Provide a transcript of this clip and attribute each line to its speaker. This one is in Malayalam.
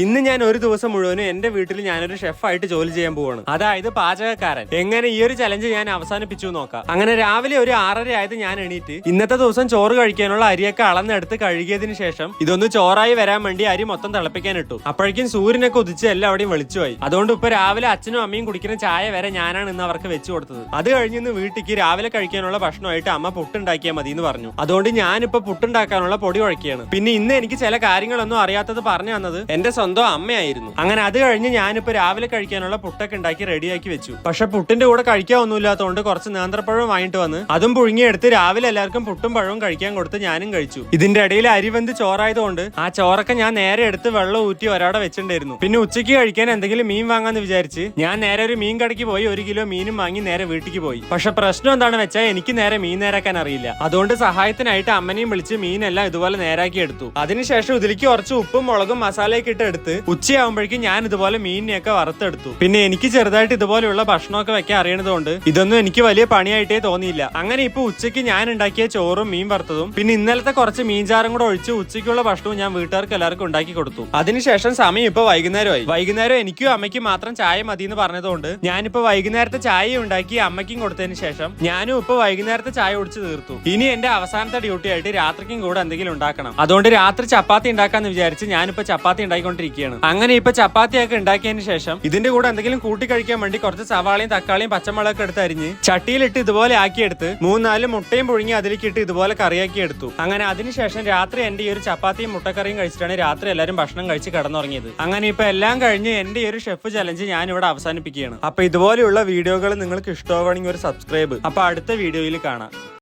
Speaker 1: ഇന്ന് ഞാൻ ഒരു ദിവസം മുഴുവനും എന്റെ വീട്ടിൽ ഞാനൊരു ഷെഫായിട്ട് ജോലി ചെയ്യാൻ പോവാണ്. അതായത് പാചകക്കാരൻ. എങ്ങനെ ഈ ഒരു ചലഞ്ച് ഞാൻ അവസാനിപ്പിച്ചു നോക്കാം. അങ്ങനെ രാവിലെ ഒരു ആറര ആയത് ഞാൻ എണീറ്റ് ഇന്നത്തെ ദിവസം ചോറ് കഴിക്കാനുള്ള അരിയൊക്കെ അളന്നെടുത്ത് കഴുകിയതിന് ശേഷം ഇതൊന്ന് ചോറായി വരാൻ വേണ്ടി അരി മൊത്തം തിളപ്പിക്കാൻ ഇട്ടു. അപ്പോഴേക്കും സൂര്യനൊക്കെ ഉദിച്ച് എല്ലാവിടെയും വെളിച്ചുപോയി. അതുകൊണ്ട് ഇപ്പൊ രാവിലെ അച്ഛനും അമ്മയും കുടിക്കുന്ന ചായ വരെ ഞാനാണ് ഇന്ന് അവർക്ക് വെച്ചു കൊടുത്തത്. അത് കഴിഞ്ഞ് വീട്ടിലേക്ക് രാവിലെ കഴിക്കാനുള്ള ഭക്ഷണമായിട്ട് അമ്മ പുട്ടുണ്ടാക്കിയാൽ മതി എന്ന് പറഞ്ഞു. അതുകൊണ്ട് ഞാനിപ്പോ പുട്ടുണ്ടാക്കാനുള്ള പൊടി കുഴക്കുകയാണ് പിന്നെ ഇന്ന് എനിക്ക് ചില കാര്യങ്ങളൊന്നും അറിയാത്തത് പറഞ്ഞു തന്നത് എന്റെ സ്വന്തം അമ്മയായിരുന്നു. അങ്ങനെ അത് കഴിഞ്ഞ് ഞാനിപ്പോ രാവിലെ കഴിക്കാനുള്ള പുട്ടൊക്കെ ഉണ്ടാക്കി റെഡിയാക്കി വെച്ചു. പക്ഷെ പുട്ടിന്റെ കൂടെ കഴിക്കാൻ ഒന്നുമില്ലാത്തതുകൊണ്ട് കുറച്ച് നേന്ത്രപ്പഴം വാങ്ങിട്ട് വന്ന് അതും പുഴുങ്ങിയെടുത്ത് രാവിലെ എല്ലാവർക്കും പുട്ടും പഴവും കഴിക്കാൻ കൊടുത്ത് ഞാനും കഴിച്ചു. ഇതിന്റെ ഇടയിൽ അരിവന്ത് ചോറായതുകൊണ്ട് ആ ചോറൊക്കെ ഞാൻ നേരെ എടുത്ത് വെള്ളം ഊറ്റി ഒരാടെ വെച്ചിട്ടുണ്ടായിരുന്നു. പിന്നെ ഉച്ചയ്ക്ക് കഴിക്കാൻ എന്തെങ്കിലും മീൻ വാങ്ങാന്ന് വിചാരിച്ച് ഞാൻ നേരെ ഒരു മീൻ കടയ്ക്ക് പോയി ഒരു കിലോ മീനും വാങ്ങി നേരെ വീട്ടിലേക്ക് പോയി. പക്ഷെ പ്രശ്നം എന്താണെന്ന് വെച്ചാൽ എനിക്ക് നേരെ മീൻ നേരാക്കാൻ അറിയില്ല. അതുകൊണ്ട് സഹായത്തിനായിട്ട് അമ്മനെയും വിളിച്ച് മീനെല്ലാം ഇതുപോലെ നേരാക്കി എടുത്തു. അതിനുശേഷം ഇതിലേക്ക് കുറച്ച് ഉപ്പും മുളകും മസാലയൊക്കെ ഇട്ട് എടുത്ത് ഉച്ചയാകുമ്പോഴേക്കും ഞാൻ ഇതുപോലെ മീനിനെയൊക്കെ വറുത്തെടുത്തു. പിന്നെ എനിക്ക് ചെറുതായിട്ട് ഇതുപോലെയുള്ള ഭക്ഷണമൊക്കെ വെക്കാൻ അറിയണതുകൊണ്ട് ഇതൊന്നും എനിക്ക് വലിയ പണിയായിട്ടേ തോന്നിയില്ല. അങ്ങനെ ഇപ്പൊ ഉച്ചയ്ക്ക് ഞാൻ ഉണ്ടാക്കിയ ചോറും മീൻ വറുത്തതും പിന്നെ ഇന്നലത്തെ കുറച്ച് മീൻചാറും കൂടെ ഒഴിച്ച് ഉച്ചയ്ക്കുള്ള ഭക്ഷണവും ഞാൻ വീട്ടുകാർക്ക് എല്ലാവർക്കും ഉണ്ടാക്കി കൊടുത്തു. അതിനുശേഷം സമയം ഇപ്പൊ വൈകുന്നേരമായി. വൈകുന്നേരം എനിക്കും അമ്മയ്ക്കും മാത്രം ചായ മതി എന്ന് പറഞ്ഞതുകൊണ്ട് ഞാനിപ്പോ വൈകുന്നേരത്തെ ചായ ഉണ്ടാക്കി അമ്മയ്ക്കും കൊടുത്തതിന് ശേഷം ഞാനും ഇപ്പൊ വൈകുന്നേരത്തെ ചായ കുടിച്ച് തീർത്തു. ഇനി എന്റെ അവസാനത്തെ ഡ്യൂട്ടി ആയിട്ട് രാത്രിക്കും കൂടെ എന്തെങ്കിലും ഉണ്ടാക്കണം. അതുകൊണ്ട് രാത്രി ചപ്പാത്തി ഉണ്ടാക്കാന്ന് വിചാരിച്ച് ഞാനിപ്പോ ചപ്പാത്തി ഉണ്ടാക്കിക്കൊണ്ടിരിക്കുകയാണ് അങ്ങനെ ഇപ്പൊ ചപ്പാത്തിയൊക്കെ ഉണ്ടാക്കിയതിന് ശേഷം ഇതിന്റെ കൂടെ എന്തെങ്കിലും കൂട്ടി കഴിക്കാൻ വേണ്ടി കുറച്ച് സവാളയും തക്കാളിയും പച്ചമുളകൊക്കെ എടുത്ത് അരിഞ്ഞ് ചട്ടിയിലിട്ട് ഇതുപോലെ ആക്കിയെടുത്ത് മൂന്നാൽ മുട്ടയും പുഴുങ്ങി അതിലേക്ക് ഇട്ട് ഇതുപോലെ കറിയാക്കി എടുത്തു. അങ്ങനെ അതിനുശേഷം രാത്രി എന്റെ ഈ ഒരു ചപ്പാത്തിയും മുട്ടക്കറിയും കഴിച്ചിട്ടാണ് രാത്രി എല്ലാവരും ഭക്ഷണം കഴിച്ച് കിടന്നുറങ്ങിയത്. അങ്ങനെ ഇപ്പൊ എല്ലാം കഴിഞ്ഞ് എന്റെ ഈ ഒരു ഷെഫ് ചലഞ്ച് ഞാൻ ഇവിടെ അവസാനിപ്പിക്കുകയാണ്. അപ്പൊ ഇതുപോലെയുള്ള വീഡിയോകൾ നിങ്ങൾക്ക് ഇഷ്ടമാണെങ്കിൽ ഒരു സബ്സ്ക്രൈബ് അപ്പൊ അടുത്ത വീഡിയോയിൽ കാണാം.